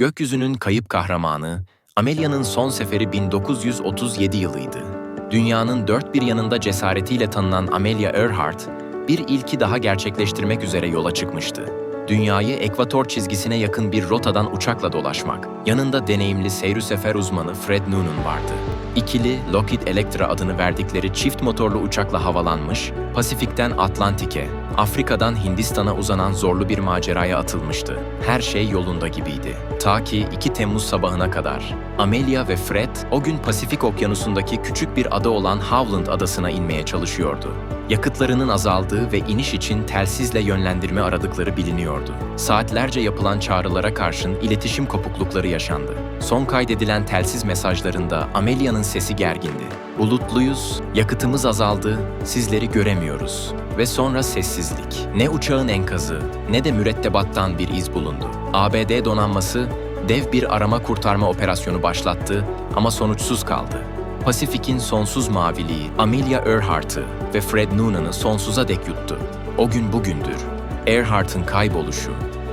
Gökyüzünün kayıp kahramanı, Amelia'nın son seferi 1937 yılıydı. Dünyanın dört bir yanında cesaretiyle tanınan Amelia Earhart, bir ilki daha gerçekleştirmek üzere yola çıkmıştı. Dünyayı ekvator çizgisine yakın bir rotadan uçakla dolaşmak. Yanında deneyimli seyir sefer uzmanı Fred Noonan vardı. İkili Lockheed Electra adını verdikleri çift motorlu uçakla havalanmış, Pasifik'ten Atlantik'e, Afrika'dan Hindistan'a uzanan zorlu bir maceraya atılmıştı. Her şey yolunda gibiydi. Ta ki 2 Temmuz sabahına kadar. Amelia ve Fred o gün Pasifik Okyanusu'ndaki küçük bir ada olan Howland adasına inmeye çalışıyordu. Yakıtlarının azaldığı ve iniş için telsizle yönlendirme aradıkları biliniyordu. Saatlerce yapılan çağrılara karşın iletişim kopuklukları yaşandı. Son kaydedilen telsiz mesajlarında Amelia'nın sesi gergindi. Bulutluyuz, yakıtımız azaldı, sizleri göremiyoruz. Ve sonra sessizlik. Ne uçağın enkazı ne de mürettebattan bir iz bulundu. ABD donanması dev bir arama kurtarma operasyonu başlattı ama sonuçsuz kaldı. Pasifik'in sonsuz maviliği Amelia Earhart'ı ve Fred Noonan'ı sonsuza dek yuttu. O gün bugündür. Earhart'ın kayboluşu,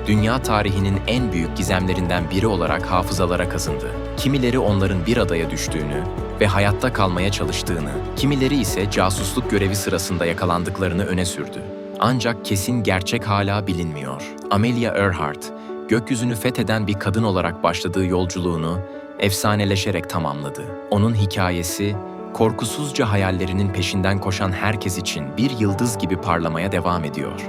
dünya tarihinin en büyük gizemlerinden biri olarak hafızalara kazındı. Kimileri onların bir adaya düştüğünü ve hayatta kalmaya çalıştığını, kimileri ise casusluk görevi sırasında yakalandıklarını öne sürdü. Ancak kesin gerçek hala bilinmiyor. Amelia Earhart, gökyüzünü fetheden bir kadın olarak başladığı yolculuğunu efsaneleşerek tamamladı. Onun hikayesi, korkusuzca hayallerinin peşinden koşan herkes için bir yıldız gibi parlamaya devam ediyor.